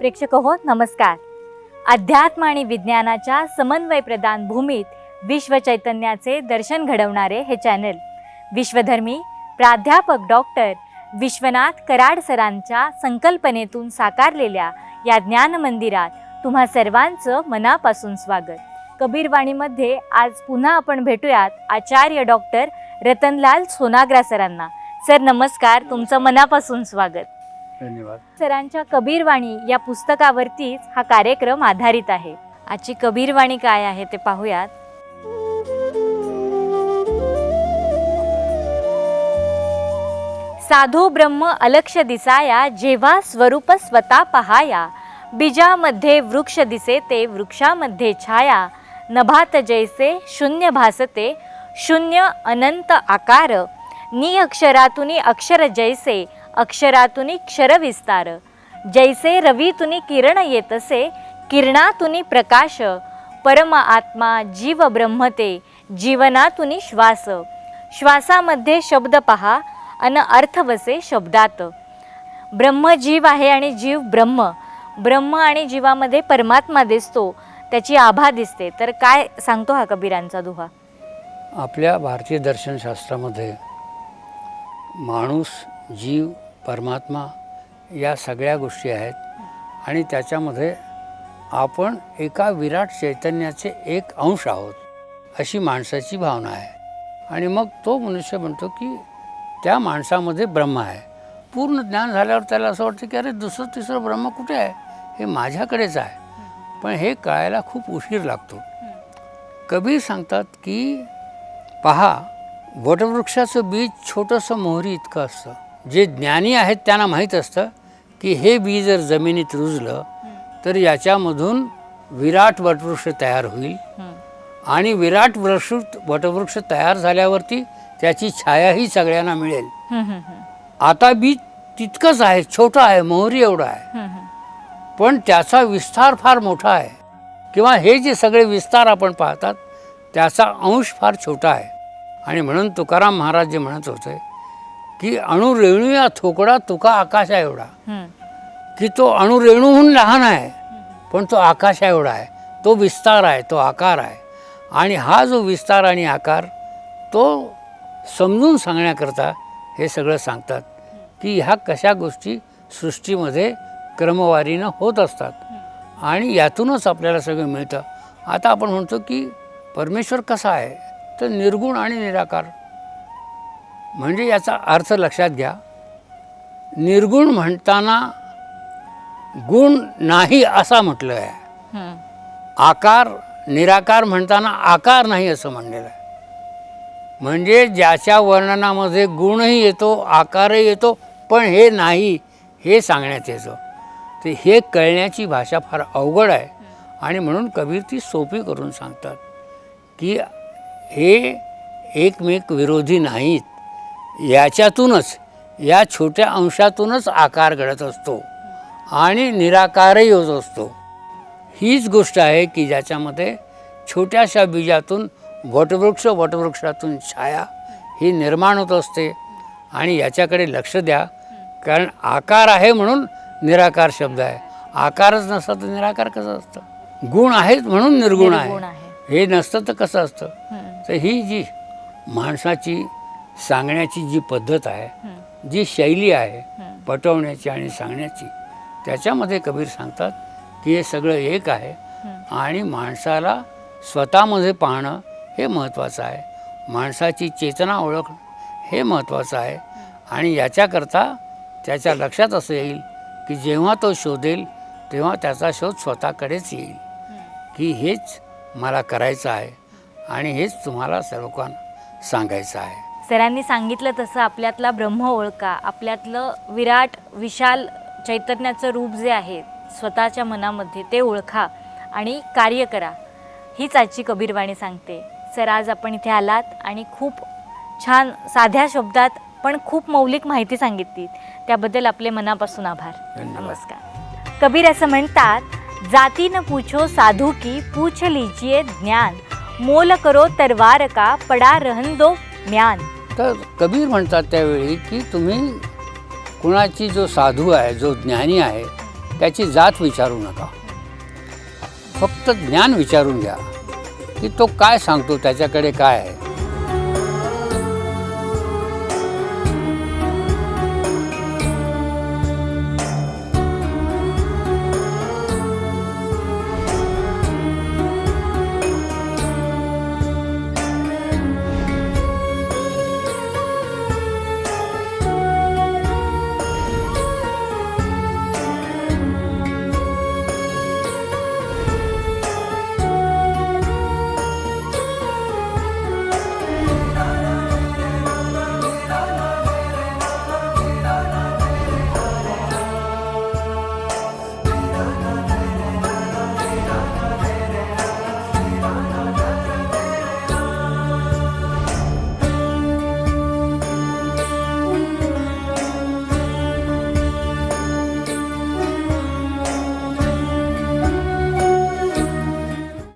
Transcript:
प्रेक्षक हो नमस्कार. अध्यात्म आणि विज्ञानाच्या समन्वय प्रदान भूमीत विश्व चैतन्याचे दर्शन घडवणारे हे चॅनल विश्वधर्मी प्राध्यापक डॉक्टर विश्वनाथ कराड सरांच्या संकल्पनेतून साकारलेल्या या ज्ञान मंदिरात तुम्हा सर्वांचं मनापासून स्वागत. कबीरवाणीमध्ये आज पुन्हा आपण भेटूयात आचार्य डॉक्टर रतनलाल सोनाग्रा सरांना. सर नमस्कार. तुमचं मनापासून स्वागत. धन्यवाद. सरांच्या कबीरवाणी या पुस्तकावरतीच हा कार्यक्रम आधारित आहे. आजची कबीरवाणी काय आहे ते पाहूयात. साधू ब्रह्म अलक्ष दिसाया जेव्हा स्वरूप स्वतः पहाया. बीजामध्ये वृक्ष दिसे ते वृक्षामध्ये छाया. नभात जैसे शून्य भासते शून्य अनंत आकार. निअक्षरातुनी अक्षर जैसे अक्षरातुनी क्षर विस्तार। जैसे रवीतुनी किरण येतसे किरणातुनी प्रकाश। परम आत्मा जीव ब्रह्मते जीवनातुनी श्वास। श्वासामध्ये शब्द पहा अन अर्थ वसे शब्दात। ब्रह्म जीव आहे आणि जीव ब्रह्म। ब्रह्म आणि जीवामध्ये परमात्मा दिसतो त्याची आभा दिसते. तर काय सांगतो हा कबीरांचा दुहा? आपल्या भारतीय दर्शनशास्त्रामध्ये माणूस जीव परमात्मा या सगळ्या गोष्टी आहेत आणि त्याच्यामध्ये आपण एका विराट चैतन्याचे एक अंश आहोत अशी माणसाची भावना आहे. आणि मग तो मनुष्य म्हणतो की त्या माणसामध्ये ब्रह्म आहे. पूर्ण ज्ञान झाल्यावर त्याला असं वाटतं की अरे दुसरं तिसरं ब्रह्म कुठे आहे? हे माझ्याकडेच आहे. पण हे कळायला खूप उशीर लागतो. कबीर सांगतात की पहा वटवृक्षाचं बीज छोटंसं मोहरी इतकं असतं. जे ज्ञानी आहेत त्यांना माहीत असतं की हे बी जर जमिनीत रुजलं तर याच्यामधून विराट वटवृक्ष तयार होईल. आणि विराट वृक्ष वटवृक्ष तयार झाल्यावरती त्याची छायाही सगळ्यांना मिळेल. आता बी तितकंच आहे छोटं आहे मोहरी एवढं आहे. पण त्याचा विस्तार फार मोठा आहे. किंवा हे जे सगळे विस्तार आपण पाहतात त्याचा अंश फार छोटा आहे. आणि म्हणून तुकाराम महाराज जे म्हणत होते की अणुरेणू या थोकडा तुका आकाशा एवढा. की तो अणुरेणूहून लहान आहे पण तो आकाशा एवढा आहे. तो विस्तार आहे तो आकार आहे. आणि हा जो विस्तार आणि आकार तो समजून सांगण्याकरता हे सगळं सांगतात की ह्या कशा गोष्टी सृष्टीमध्ये क्रमवारीनं होत असतात. आणि यातूनच आपल्याला सगळं मिळतं. आता आपण म्हणतो की परमेश्वर कसा आहे तर निर्गुण आणि निराकार. म्हणजे याचा अर्थ लक्षात घ्या. निर्गुण म्हणताना गुण नाही असा म्हटलं आहे. आकार निराकार म्हणताना आकार नाही असं म्हणलेलं आहे. म्हणजे ज्याच्या वर्णनामध्ये गुणही येतो आकारही येतो पण हे नाही हे सांगण्यात येतं. ते हे कळण्याची भाषा फार अवघड आहे. आणि म्हणून कबीर ती सोपी करून सांगतात की हे एकमेक विरोधी नाहीत. याच्यातूनच या छोट्या अंशातूनच आकार घडत असतो आणि निराकारही होत असतो. हीच गोष्ट आहे की ज्याच्यामध्ये छोट्याशा बीजातून वटवृक्ष वटवृक्षातून छाया ही निर्माण होत असते. आणि याच्याकडे लक्ष द्या कारण आकार आहे म्हणून निराकार शब्द आहे. आकारच नसता तर निराकार कसं असतं? गुण आहेत म्हणून निर्गुण आहे. हे नसतं तर कसं असतं. तर ही जी माणसाची सांगण्याची जी पद्धत आहे. जी शैली आहे. पटवण्याची आणि सांगण्याची त्याच्यामध्ये कबीर सांगतात की हे सगळं एक आहे. आणि माणसाला स्वतःमध्ये पाहणं हे महत्त्वाचं आहे माणसाची चेतना ओळख हे महत्त्वाचं आहे आणि याच्याकरता त्याच्या लक्षात असं येईल की जेव्हा तो शोधेल तेव्हा त्याचा शोध स्वतःकडेच येईल की हेच मला करायचं आहे आणि हेच तुम्हाला सर्वकांना सांगायचं आहे सरांनी सांगितलं तसं आपल्यातला ब्रह्म ओळखा आपल्यातलं विराट विशाल चैतन्याचं रूप जे आहे स्वतःच्या मनामध्ये ते ओळखा आणि कार्य करा. हीच आजची कबीरवाणी सांगते. सर आज आपण इथे आलात आणि खूप छान साध्या शब्दात पण खूप मौलिक माहिती सांगितली. त्याबद्दल आपले मनापासून आभार. नमस्कार. कबीर असं म्हणतात जाती न पूछो साधू की पूछ लीजिए ज्ञान. मोल करो तरवार का पडा रहन दो म्यान. तर कबीर म्हणतात त्यावेळी की तुम्ही कुणाची जो साधू आहे जो ज्ञानी आहे त्याची जात विचारू नका. फक्त ज्ञान विचारून घ्या की तो काय सांगतो त्याच्याकडे काय आहे?